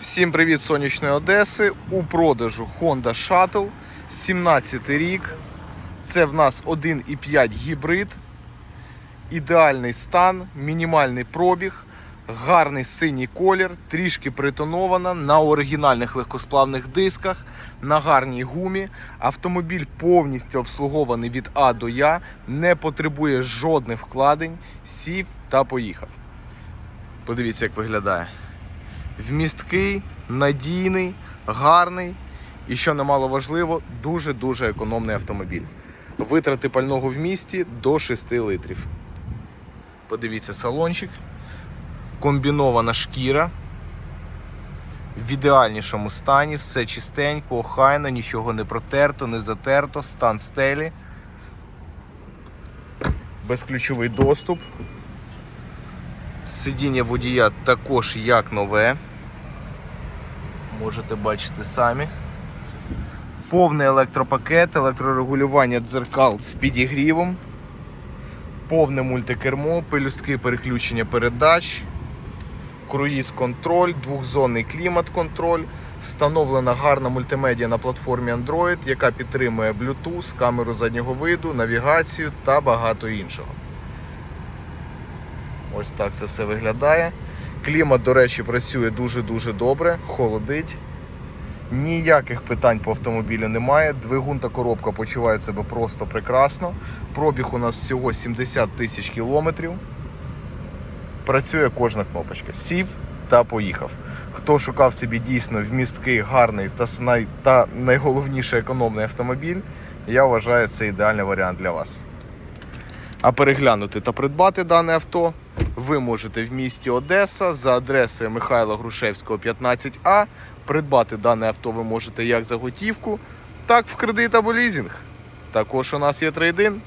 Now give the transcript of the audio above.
Всім привіт сонячної Одеси. У продажу Honda Shuttle 17 рік. Це в нас 1,5 гібрид. Ідеальний стан, мінімальний пробіг, гарний синій колір, трішки притонована на оригінальних легкосплавних дисках, на гарній гумі. Автомобіль повністю обслугований від А до Я, не потребує жодних вкладень, сів та поїхав. Подивіться, як виглядає вмісткий, надійний, гарний і, що немало важливо, дуже-дуже економний автомобіль. Витрати пального в місті до 6 литрів. Подивіться салончик. Комбінована шкіра. В ідеальнішому стані, все чистенько, охайно, нічого не протерто, не затерто, стан стелі. Безключовий доступ. Сидіння водія також як нове. Можете бачити самі. Повний електропакет, електрорегулювання дзеркал з підігрівом, повне мультикермо, пелюстки переключення передач, круїз контроль, двохзонний клімат-контроль, встановлена гарна мультимедіа на платформі Android, яка підтримує Bluetooth, камеру заднього виду, навігацію та багато іншого. Ось так це все виглядає. Клімат, до речі, працює дуже-дуже добре, холодить. Ніяких питань по автомобілю немає. Двигун та коробка почувають себе просто прекрасно. Пробіг у нас всього 70 тисяч кілометрів. Працює кожна кнопочка. Сів та поїхав. Хто шукав собі дійсно вмісткий, гарний та, най- та найголовніше економний автомобіль, я вважаю, це ідеальний варіант для вас. А переглянути та придбати дане авто ви можете в місті Одеса за адресою Михайла Грушевського, 15А. Придбати дане авто ви можете як за готівку, так в кредит або лізинг. Також у нас є трейдин.